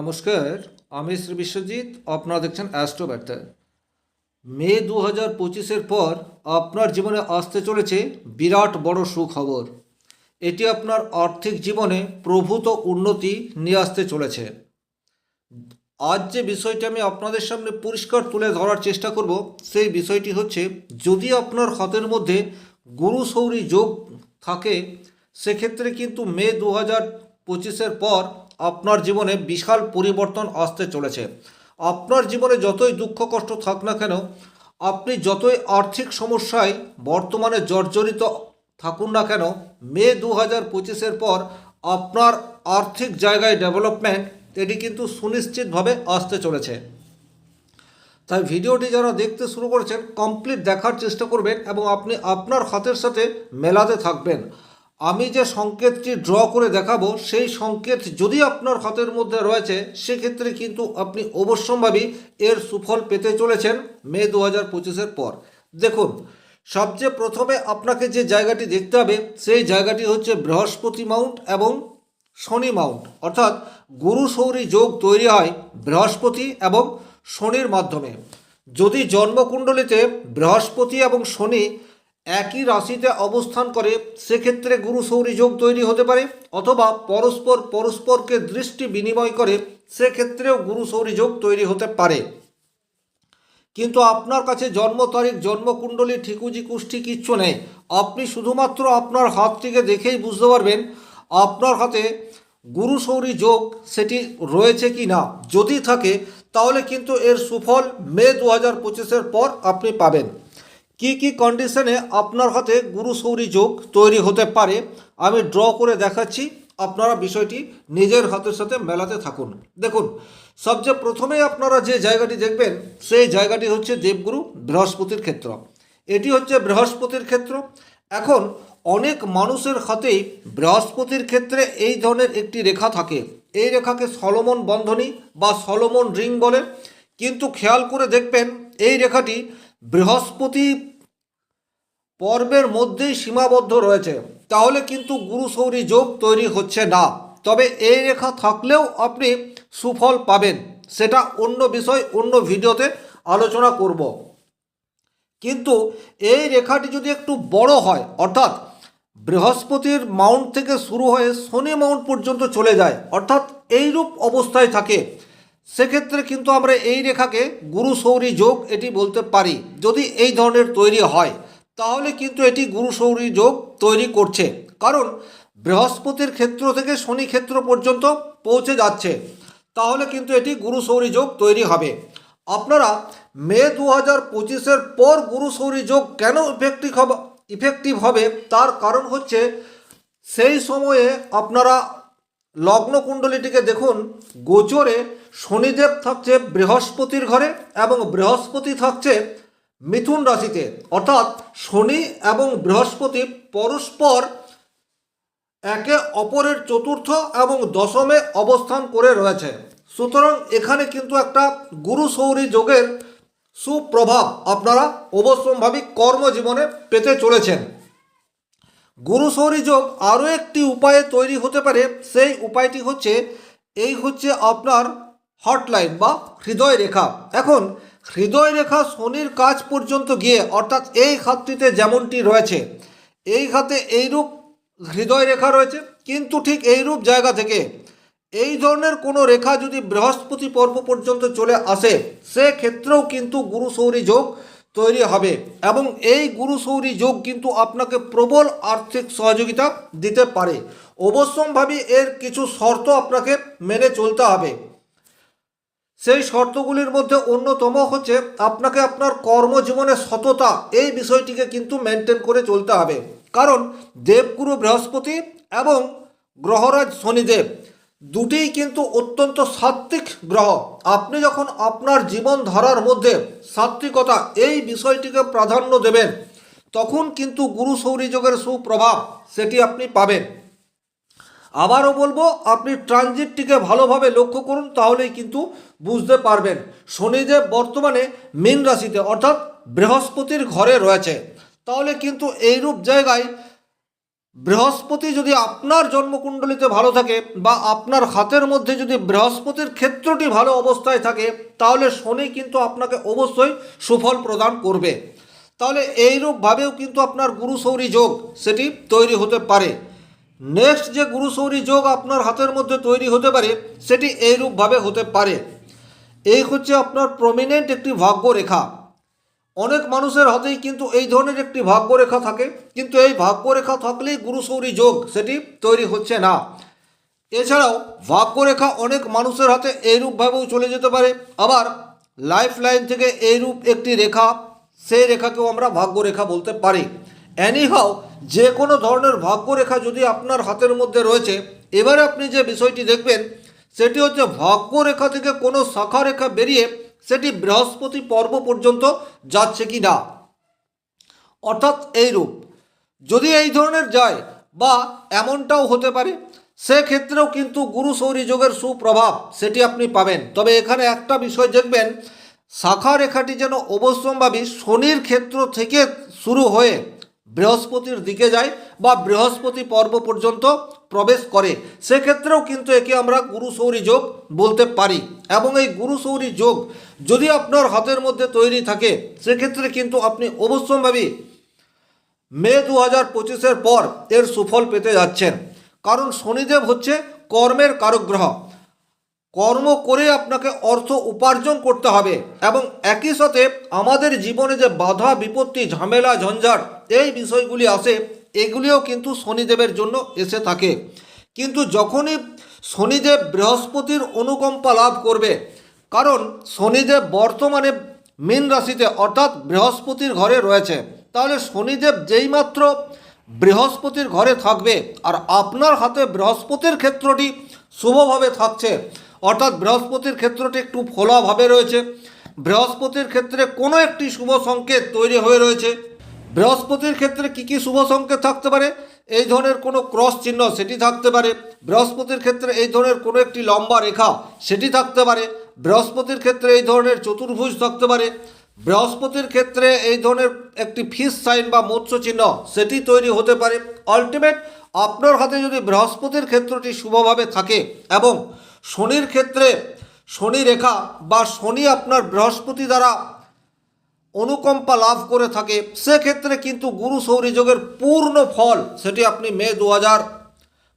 নমস্কার, আমি শ্রী বিশ্বজিৎ, আপনারা দেখছেন অ্যাস্ট্রো মে দু হাজার পঁচিশের পর আপনার জীবনে আসতে চলেছে বিরাট বড় সুখবর। এটি আপনার আর্থিক জীবনে প্রভূত উন্নতি নিয়ে আসতে চলেছে। আজ যে বিষয়টি আমি আপনাদের সামনে পরিষ্কার তুলে ধরার চেষ্টা করব, সেই বিষয়টি হচ্ছে, যদি আপনার হাতের মধ্যে গুরু সৌরী যোগ থাকে, সেক্ষেত্রে কিন্তু মে দু হাজার পঁচিশের পর আপনার জীবনে বিশাল পরিবর্তন আসতে চলেছে। আপনার জীবনে যতই দুঃখ কষ্ট থাক না কেন, আপনি যতই আর্থিক সমস্যায় বর্তমানে জর্জরিত থাকুন না কেন, মে দু হাজার পঁচিশের পর আপনার আর্থিক জায়গায় ডেভেলপমেন্ট এটি কিন্তু সুনিশ্চিতভাবে আসতে চলেছে। তাই ভিডিওটি যারা দেখতে শুরু করেছেন, কমপ্লিট দেখার চেষ্টা করবেন এবং আপনি আপনার হাতের সাথে মেলাতে থাকবেন। আমি যে সংকেতটি ড্র করে দেখাবো, সেই সংকেত যদি আপনার হাতের মধ্যে রয়েছে, সেক্ষেত্রে কিন্তু আপনি অবশ্যম্ভাবী এর সুফল পেতে চলেছেন মে দু হাজার পঁচিশের পর। দেখুন, সবচেয়ে প্রথমে আপনাকে যে জায়গাটি দেখতে হবে, সেই জায়গাটি হচ্ছে বৃহস্পতি মাউন্ট এবং শনি মাউন্ট। অর্থাৎ গুরু সৌরী যোগ তৈরি হয় বৃহস্পতি এবং শনির মাধ্যমে। যদি জন্মকুণ্ডলিতে বৃহস্পতি এবং শনি একই রাশিতে অবস্থান করে, সেক্ষেত্রে গুরু সৌরী যোগ তৈরি হতে পারে অথবা পরস্পর পরস্পরকে দৃষ্টি বিনিময় করে, সেক্ষেত্রেও গুরু সৌরী যোগ তৈরি হতে পারে। কিন্তু আপনার কাছে জন্ম তারিখ, জন্মকুণ্ডলী, ঠিকুজি কুষ্টি কিচ্ছু নেই। আপনি শুধুমাত্র আপনার হাতটিকে দেখেই বুঝতে পারবেন, আপনার হাতে গুরু সৌরী যোগ সেটি রয়েছে কি না। যদি থাকে, তাহলে কিন্তু এর সুফল মে দু হাজার পঁচিশের পর আপনি পাবেন। কি কি কন্ডিশনে আপনার হাতে গুরু সৌরী যোগ তৈরি হতে পারে, আমি ড্র করে দেখাচ্ছি। আপনারা বিষয়টি নিজের হাতের সাথে মেলাতে থাকুন। দেখুন, সবচেয়ে প্রথমেই আপনারা যে জায়গাটি দেখবেন, সেই জায়গাটি হচ্ছে দেবগুরু বৃহস্পতির ক্ষেত্র। এটি হচ্ছে বৃহস্পতির ক্ষেত্র। এখন অনেক মানুষের হাতেই বৃহস্পতির ক্ষেত্রে এই ধরনের একটি রেখা থাকে। এই রেখাকে সলমন বন্ধনী বা সলমন রিং বলে। কিন্তু খেয়াল করে দেখবেন, এই রেখাটি বৃহস্পতি পর্বের মধ্যেই সীমাবদ্ধ রয়েছে। তাহলে কিন্তু গুরু সৌরী যোগ তৈরি হচ্ছে না। তবে এই রেখা থাকলেও আপনি সুফল পাবেন। সেটা অন্য বিষয়, অন্য ভিডিওতে আলোচনা করব। কিন্তু এই রেখাটি যদি একটু বড় হয়, অর্থাৎ বৃহস্পতির মাউন্ট থেকে শুরু হয়ে শনি মাউন্ট পর্যন্ত চলে যায়, অর্থাৎ এইরূপ অবস্থায় থাকে, সেক্ষেত্রে কিন্তু আমরা এই রেখাকে গুরু সৌরী যোগ এটি বলতে পারি, যদি এই ধরনের তৈরি হয়। তাহলে কিন্তু এটি গুরু সৌরী যোগ তৈরি করছে। কারণ বৃহস্পতির ক্ষেত্র থেকে শনি ক্ষেত্র পর্যন্ত পৌঁছে যাচ্ছে। তাহলে কিন্তু এটি গুরু সৌরী যোগ তৈরি হবে। আপনারা মে দু হাজার পঁচিশের পর গুরু সৌরী যোগ কেন ইফেক্টিভ হবে ইফেক্টিভ হবে? তার কারণ হচ্ছে সেই সময়ে আপনারা লগ্ন কুণ্ডলীটিকে দেখুন, গোচরে শনিদেব থাকছে বৃহস্পতির ঘরে এবং বৃহস্পতি থাকছে মিথুন রাশিতে, অর্থাৎ শনি এবং বৃহস্পতি পরস্পর একে অপরের চতুর্থ এবং দশমে অবস্থান করে রয়েছে। সুতরাং এখানে কিন্তু একটা গুরু সৌরী যোগের সুপ্রভাব আপনারা অবশ্যম্ভাবী কর্মজীবনে পেতে চলেছেন। গুরু সৌরী যোগ আরও একটি উপায়ে তৈরি হতে পারে, সেই উপায়টি হচ্ছে, এই হচ্ছে আপনার হটলাইন বা হৃদয় রেখা। এখন হৃদয় রেখা শনির কাজ পর্যন্ত গিয়ে অর্থাৎ এই খাতটিতে যেমনটি রয়েছে, এই খাতে এইরূপ হৃদয় রেখা রয়েছে। কিন্তু ঠিক এইরূপ জায়গা থেকে এই ধরনের কোনো রেখা যদি বৃহস্পতি পর্ব পর্যন্ত চলে আসে সেক্ষেত্রেও কিন্তু গুরু সৌরী যোগ তৈরি হবে এবং এই গুরু সৌরী যোগ কিন্তু আপনাকে প্রবল আর্থিক সহযোগিতা দিতে পারে। অবশ্যম্ভাবী এর কিছু শর্ত আপনাকে মেনে চলতে হবে। সেই শর্তগুলির মধ্যে অন্যতম হচ্ছে আপনাকে আপনার কর্মজীবনে সততা, এই বিষয়টিকে কিন্তু মেনটেন করে চলতে হবে। কারণ দেবগুরু বৃহস্পতি এবং গ্রহরাজ শনিদেব দুটিই কিন্তু অত্যন্ত সাত্ত্বিক গ্রহ। আপনি যখন আপনার জীবন জীবনধারার মধ্যে সাত্ত্বিকতা, এই বিষয়টিকে প্রাধান্য দেবেন, তখন কিন্তু গুরু সৌরযোগের সুপ্রভাব সেটি আপনি পাবেন। আবারও বলব, আপনি ট্রানজিটটিকে ভালোভাবে লক্ষ্য করুন, তাহলেই কিন্তু বুঝতে পারবেন। শনিদেব বর্তমানে মীন রাশিতে, অর্থাৎ বৃহস্পতির ঘরে রয়েছে, তাহলে কিন্তু এইরূপ জায়গায় বৃহস্পতি যদি আপনার জন্মকুণ্ডলিতে ভালো থাকে বা আপনার হাতের মধ্যে যদি বৃহস্পতির ক্ষেত্রটি ভালো অবস্থায় থাকে, তাহলে শনি কিন্তু আপনাকে অবশ্যই সুফল প্রদান করবে। তাহলে এইরূপভাবেও কিন্তু আপনার গুরু সৌরী যোগ সেটি তৈরি হতে পারে। নেক্সট যে গুরু সৌরী যোগ আপনার হাতের মধ্যে তৈরি হতে পারে, সেটি এইরূপভাবে হতে পারে। এই হচ্ছে আপনার প্রমিনেন্ট একটি ভাগ্যরেখা। অনেক মানুষের হাতেই কিন্তু এই ধরনের একটি ভাগ্যরেখা থাকে, কিন্তু এই ভাগ্যরেখা থাকলেই গুরুসৌরী যোগ সেটি তৈরি হচ্ছে না। এছাড়াও ভাগ্যরেখা অনেক মানুষের হাতে এইরূপভাবেও চলে যেতে পারে। আবার লাইফ লাইন থেকে এইরূপ একটি রেখা, সেই রেখাকেও আমরা ভাগ্যরেখা বলতে পারি। অ্যানিহাও যে কোনো ধরনের ভাগ্যরেখা যদি আপনার হাতের মধ্যে রয়েছে, এবারে আপনি যে বিষয়টি দেখবেন, সেটি হচ্ছে ভাগ্যরেখা থেকে কোনো শাখা রেখা বেরিয়ে সেটি বৃহস্পতি পর্ব পর্যন্ত যাচ্ছে কি না। অর্থাৎ এইরূপ। যদি এই ধরনের যায় বা এমনটাও হতে পারে, সেক্ষেত্রেও কিন্তু গুরু সৌরী যোগের সুপ্রভাব সেটি আপনি পাবেন। তবে এখানে একটা বিষয় দেখবেন, শাখা রেখাটি যেন অবশ্যম্ভাবী শনির ক্ষেত্র থেকে শুরু হয়ে বৃহস্পতির দিকে যায় বা বৃহস্পতি পর্ব পর্যন্ত প্রবেশ করে। সেক্ষেত্রেও কিন্তু একে আমরা গুরু সৌরী যোগ বলতে পারি। এবং এই গুরু সৌরী যোগ যদি আপনার হাতের মধ্যে তৈরি থাকে, সেক্ষেত্রে কিন্তু আপনি অবশ্যম্ভাবী মে দু হাজার পঁচিশের পর এর সুফল পেতে যাচ্ছেন। কারণ শনিদেব হচ্ছে কর্মের কারগ্রহ। কর্ম করে আপনাকে অর্থ উপার্জন করতে হবে এবং একই সাথে আমাদের জীবনে যে বাধা, বিপত্তি, ঝামেলা, ঝঞ্ঝাট এই বিষয়গুলি আসে, এগুলিও কিন্তু শনিদেবের জন্য এসে থাকে। কিন্তু যখনই শনিদেব বৃহস্পতির অনুকম্পা লাভ করবে, কারণ শনিদেব বর্তমানে মীন রাশিতে, অর্থাৎ বৃহস্পতির ঘরে রয়েছে, তাহলে শনিদেব যেইমাত্র বৃহস্পতির ঘরে থাকবে, আর আপনার হাতে বৃহস্পতির ক্ষেত্রটি শুভভাবে থাকছে, অর্থাৎ বৃহস্পতির ক্ষেত্রটি একটু ফোলাভাবে রয়েছে, বৃহস্পতির ক্ষেত্রে কোনো একটি শুভ সংকেত তৈরি হয়ে রয়েছে বৃহস্পতির ক্ষেত্রে কি কি শুভ সংকেত থাকতে পারে? এই ধরনের কোনো ক্রস চিহ্ন সেটি থাকতে পারে। বৃহস্পতির ক্ষেত্রে এই ধরনের কোনো একটি লম্বা রেখা সেটি থাকতে পারে। বৃহস্পতির ক্ষেত্রে এই ধরনের চতুর্ভুজ থাকতে পারে। বৃহস্পতির ক্ষেত্রে এই ধরনের একটি ফিস সাইন বা মৎস্য চিহ্ন সেটি তৈরি হতে পারে। আলটিমেট, আপনার হাতে যদি বৃহস্পতির ক্ষেত্রটি শুভভাবে থাকে এবং শনির ক্ষেত্রে শনি রেখা বা শনি আপনার বৃহস্পতি দ্বারা অনুকম্পা লাভ করে থাকে, সেক্ষেত্রে কিন্তু গুরু সৌরী যোগের পূর্ণ ফল সেটি আপনি মে দু হাজার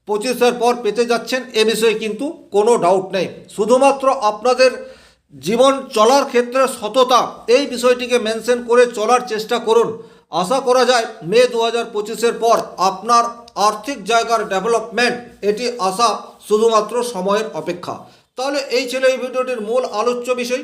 পঁচিশের পর পেতে যাচ্ছেন, এ বিষয়ে কিন্তু কোনো ডাউট নেই। শুধুমাত্র আপনাদের জীবন চলার ক্ষেত্রে সততা, এই বিষয়টিকে মেনশন করে চলার চেষ্টা করুন। আশা করা যায় মে দু হাজার পঁচিশের পর আপনার আর্থিক জায়গার ডেভেলপমেন্ট এটি আসা শুধুমাত্র সময়ের অপেক্ষা। তাহলে এই ছিল এই ভিডিওটির মূল আলোচ্য বিষয়।